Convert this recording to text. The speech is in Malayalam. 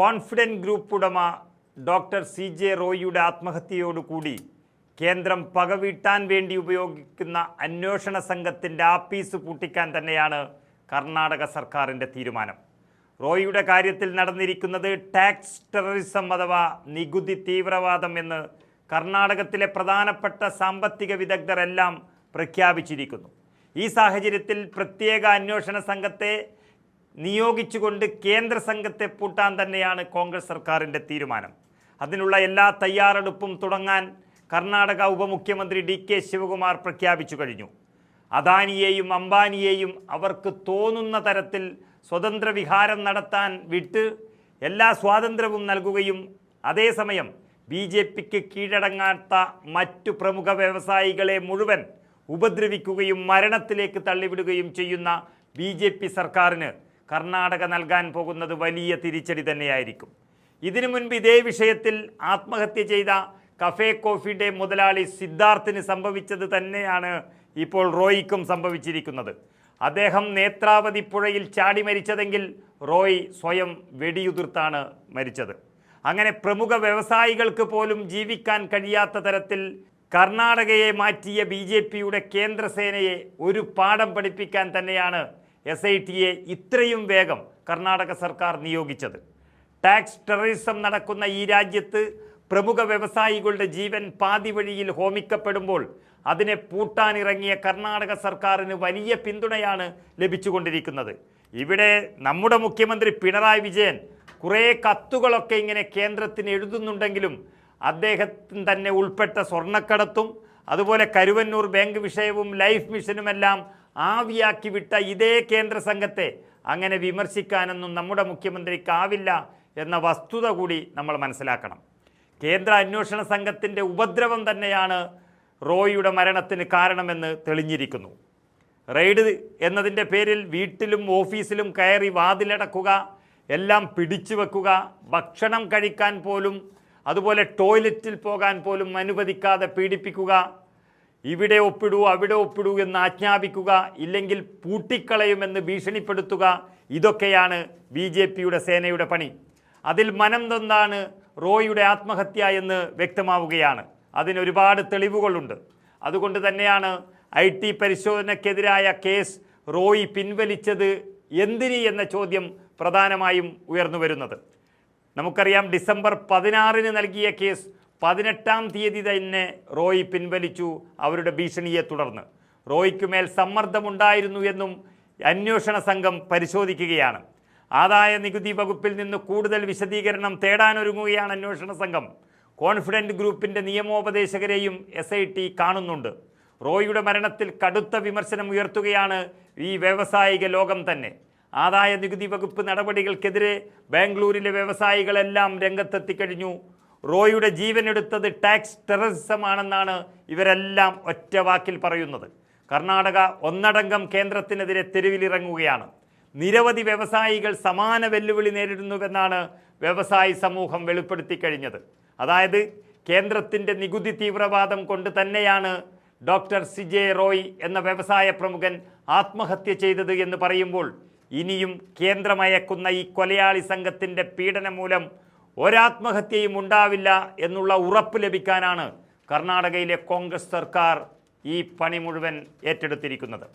കോൺഫിഡന്റ് ഗ്രൂപ്പ് ഉടമ ഡോക്ടർ സി ജെ റോയിയുടെ ആത്മഹത്യയോടുകൂടി കേന്ദ്രം പകവീട്ടാൻ വേണ്ടി ഉപയോഗിക്കുന്ന അന്വേഷണ സംഘത്തിന്റെ ആപ്പീസ് പൂട്ടിക്കാൻ തന്നെയാണ് കർണാടക സർക്കാരിന്റെ തീരുമാനം. റോയിയുടെ കാര്യത്തിൽ നടന്നിരിക്കുന്നത് ടാക്സ് ടെററിസം അഥവാ നികുതി തീവ്രവാദം എന്ന് കർണാടകത്തിലെ പ്രധാനപ്പെട്ട സാമ്പത്തിക വിദഗ്ധരെല്ലാം പ്രഖ്യാപിച്ചിരിക്കുന്നു. ഈ സാഹചര്യത്തിൽ പ്രത്യേക അന്വേഷണ സംഘത്തെ നിയോഗിച്ചുകൊണ്ട് കേന്ദ്ര സംഘത്തെ പൂട്ടാൻ തന്നെയാണ് കോൺഗ്രസ് സർക്കാരിന്റെ തീരുമാനം. അതിനുള്ള എല്ലാ തയ്യാറെടുപ്പും തുടങ്ങാൻ കർണാടക ഉപമുഖ്യമന്ത്രി ഡി കെ ശിവകുമാർ പ്രഖ്യാപിച്ചു കഴിഞ്ഞു. അദാനിയെയും അംബാനിയെയും അവർക്ക് തോന്നുന്ന തരത്തിൽ സ്വതന്ത്ര വിഹാരം നടത്താൻ വിട്ട് എല്ലാ സ്വാതന്ത്ര്യവും നൽകുകയും അതേസമയം ബി ജെ പിക്ക് കീഴടങ്ങാത്ത മറ്റു പ്രമുഖ വ്യവസായികളെ മുഴുവൻ ഉപദ്രവിക്കുകയും മരണത്തിലേക്ക് തള്ളിവിടുകയും ചെയ്യുന്ന ബി സർക്കാരിന് കർണാടക നൽകാൻ പോകുന്നത് വലിയ തിരിച്ചടി തന്നെയായിരിക്കും. ഇതിനു മുൻപ് ഇതേ വിഷയത്തിൽ ആത്മഹത്യ ചെയ്ത കഫേ കോഫി കോഫിയുടെ മുതലാളി സിദ്ധാർത്ഥിന് സംഭവിച്ചത് തന്നെയാണ് ഇപ്പോൾ റോയിക്കും സംഭവിച്ചിരിക്കുന്നത്. അദ്ദേഹം നേത്രാവതി പുഴയിൽ ചാടി മരിച്ചതെങ്കിൽ റോയ് സ്വയം വെടിയുതിർത്താണ് മരിച്ചത്. അങ്ങനെ പ്രമുഖ വ്യവസായികൾക്ക് പോലും ജീവിക്കാൻ കഴിയാത്ത തരത്തിൽ കർണാടകയെ മാറ്റിയ ബി കേന്ദ്രസേനയെ ഒരു പാഠം പഠിപ്പിക്കാൻ തന്നെയാണ് എസ് ഐ ടിയെ ഇത്രയും വേഗം കർണാടക സർക്കാർ നിയോഗിച്ചത്. ടാക്സ് ടെററിസം നടക്കുന്ന ഈ രാജ്യത്ത് പ്രമുഖ വ്യവസായികളുടെ ജീവൻ പാതി വഴിയിൽ ഹോമിക്കപ്പെടുമ്പോൾ അതിനെ പൂട്ടാനിറങ്ങിയ കർണാടക സർക്കാരിന് വലിയ പിന്തുണയാണ് ലഭിച്ചുകൊണ്ടിരിക്കുന്നത്. ഇവിടെ നമ്മുടെ മുഖ്യമന്ത്രി പിണറായി വിജയൻ കുറേ കത്തുകളൊക്കെ ഇങ്ങനെ കേന്ദ്രത്തിന് എഴുതുന്നുണ്ടെങ്കിലും അദ്ദേഹത്തിന് തന്നെ ഉൾപ്പെട്ട സ്വർണക്കടത്തും അതുപോലെ കരുവന്നൂർ ബാങ്ക് വിഷയവും ലൈഫ് മിഷനുമെല്ലാം ആവിയാക്കി വിട്ട ഇതേ കേന്ദ്ര സംഘത്തെ അങ്ങനെ വിമർശിക്കാനൊന്നും നമ്മുടെ മുഖ്യമന്ത്രിക്കാവില്ല എന്ന വസ്തുത കൂടി നമ്മൾ മനസ്സിലാക്കണം. കേന്ദ്ര അന്വേഷണ സംഘത്തിന്റെ ഉപദ്രവം തന്നെയാണ് റോയിയുടെ മരണത്തിന് കാരണമെന്ന് തെളിഞ്ഞിരിക്കുന്നു. റെയ്ഡ് എന്നതിന്റെ പേരിൽ വീട്ടിലും ഓഫീസിലും കയറി വാതിലടക്കുക എല്ലാം പിടിച്ചു വെക്കുക ഭക്ഷണം കഴിക്കാൻ പോലും അതുപോലെ ടോയ്ലറ്റിൽ പോകാൻ പോലും അനുവദിക്കാതെ പീഡിപ്പിക്കുക ഇവിടെ ഒപ്പിടൂ അവിടെ ഒപ്പിടൂ എന്ന് ആജ്ഞാപിക്കുക ഇല്ലെങ്കിൽ പൂട്ടിക്കളയുമെന്ന് ഭീഷണിപ്പെടുത്തുക ഇതൊക്കെയാണ് ബി ജെ പിയുടെ സേനയുടെ പണി. അതിൽ മനം തൊന്നാണ് റോയിയുടെ ആത്മഹത്യ എന്ന് വ്യക്തമാവുകയാണ്. അതിനൊരുപാട് തെളിവുകളുണ്ട്. അതുകൊണ്ട് തന്നെയാണ് ഐ ടി പരിശോധനയ്ക്കെതിരായ കേസ് റോയി പിൻവലിച്ചത് എന്തിന് എന്ന ചോദ്യം പ്രധാനമായും ഉയർന്നു വരുന്നത്. നമുക്കറിയാം ഡിസംബർ പതിനാറിന് നൽകിയ കേസ് പതിനെട്ടാം തീയതി തന്നെ റോയ് പിൻവലിച്ചു അവരുടെ ഭീഷണിയെ തുടർന്ന്. റോയ്ക്ക് മേൽ സമ്മർദ്ദമുണ്ടായിരുന്നു എന്നും അന്വേഷണ സംഘം പരിശോധിക്കുകയാണ്. ആദായ നികുതി വകുപ്പിൽ നിന്ന് കൂടുതൽ വിശദീകരണം തേടാനൊരുങ്ങുകയാണ് അന്വേഷണ സംഘം. കോൺഫിഡന്റ് ഗ്രൂപ്പിന്റെ നിയമോപദേശകരെയും എസ് ഐ ടി കാണുന്നുണ്ട്. റോയിയുടെ മരണത്തിൽ കടുത്ത വിമർശനം ഉയർത്തുകയാണ് ഈ വ്യവസായിക ലോകം തന്നെ. ആദായ നികുതി വകുപ്പ് നടപടികൾക്കെതിരെ ബാംഗ്ലൂരിലെ വ്യവസായികളെല്ലാം രംഗത്തെത്തിക്കഴിഞ്ഞു റോയിയുടെ ജീവനെടുത്തത് ടാക്സ് ടെററിസമാണെന്നാണ് ഇവരെല്ലാം ഒറ്റ വാക്കിൽ പറയുന്നത്. കർണാടക ഒന്നടങ്കം കേന്ദ്രത്തിനെതിരെ തെരുവിലിറങ്ങുകയാണ്. നിരവധി വ്യവസായികൾ സമാന വെല്ലുവിളി നേരിടുന്നുവെന്നാണ് വ്യവസായി സമൂഹം വെളിപ്പെടുത്തി കഴിഞ്ഞത്. അതായത് കേന്ദ്രത്തിന്റെ നികുതി തീവ്രവാദം കൊണ്ട് തന്നെയാണ് ഡോക്ടർ സിജെ റോയ് എന്ന വ്യവസായ പ്രമുഖൻ ആത്മഹത്യ ചെയ്തത് എന്ന് പറയുമ്പോൾ ഇനിയും കേന്ദ്രമയക്കുന്ന ഈ കൊലയാളി സംഘത്തിന്റെ പീഡനം മൂലം ഒരാത്മഹത്യയും ഉണ്ടാവില്ല എന്നുള്ള ഉറപ്പ് ലഭിക്കാനാണ് കർണാടകയിലെ കോൺഗ്രസ് സർക്കാർ ഈ പണി മുഴുവൻ ഏറ്റെടുത്തിരിക്കുന്നത്.